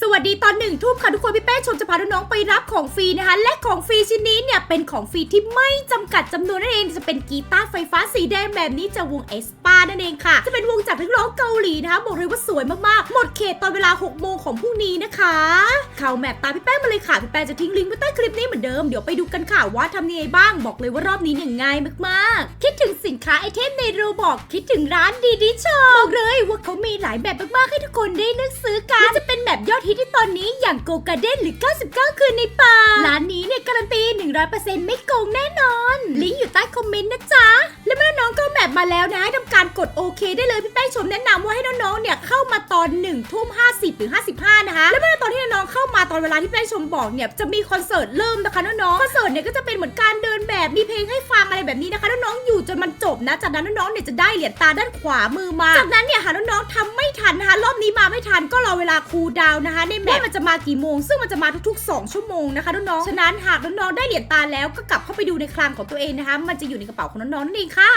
สวัสดีตอนหนึ่งทุ่มค่ะทุกคนพี่เป้ชมจะพาน้องๆไปรับของฟรีนะคะ และของฟรีชิ้นนี้เนี่ยเป็นของฟรีที่ไม่จำกัดจำนวนนั่นเองจะเป็นกีตาร์ไฟฟ้าสีแดงแบบนี้จากวงเอสป นั่นเองค่ะ จะเป็นวงจากนักร้องเกาหลีนะคะ บอกเลยว่าสวยมากๆ หมดเขตตอนเวลา 6 โมงของพรุ่งนี้นะคะ เข้าแมปตามพี่แป้งมาเลยค่ะ พี่แป้งจะทิ้งลิงก์ไว้ใต้คลิปนี้เหมือนเดิม เดี๋ยวไปดูกันค่ะว่าทำยังไงบ้าง บอกเลยว่ารอบนี้เนี่ยง่ายมากๆ คิดถึงสินค้าไอเทมในโรบอกคิดถึงร้านดีดีชอบอกเลยว่าเขามีหลายแบบมากๆให้ทุกคนได้เลือกซื้อกันจะเป็นแบบยอดฮิตที่ตอนนี้อย่างโกกาเด้นหรือ 99 คืนในป่าร้านนี้เนี่ยการันตี 100%ไม่โกงแน่นอน ลิงก์อยู่ใต้คอมเมนต์นะจ๊ะ มาแล้วนะให้ทำการกดโอเค ได้เลยพี่แป้งชมแนะนำว่าให้น้องๆ เนี่ยเข้ามาตอน1ทุ่ม50หรือ55นะคะและเมื่อตอนที่น้องๆเข้ามาตอนเวลาที่แป้งชมบอกเนี่ยจะมีคอนเสิร์ตเริ่มนะคะน้องๆคอนเสิร์ตเนี่ยก็จะเป็นเหมือนการเดินแบบมีเพลงให้ฟังอะไรแบบนี้นะคะน้องๆอยู่จนมันจบนะ จากนั้นน้องๆเนี่ยจะได้เหรียญตาด้านขวามือมาจากนั้นเนี่ยหาน้องๆทำไม่ทันนะคะรอบนี้มาไม่ทันก็รอเวลาคูดาวน์นะคะในแมปมันจะมากี่โมง ซึ่งมันจะมาทุกๆ 2 ชั่วโมงนะคะน้องๆฉะนั้นหากน้องๆได้เหรียญตาแล้วก็กลับเข้าไปดูในคลังของตัวเองนะคะมันจะอยู่ในกระเป๋าของน้องๆนั่นเองค่ะ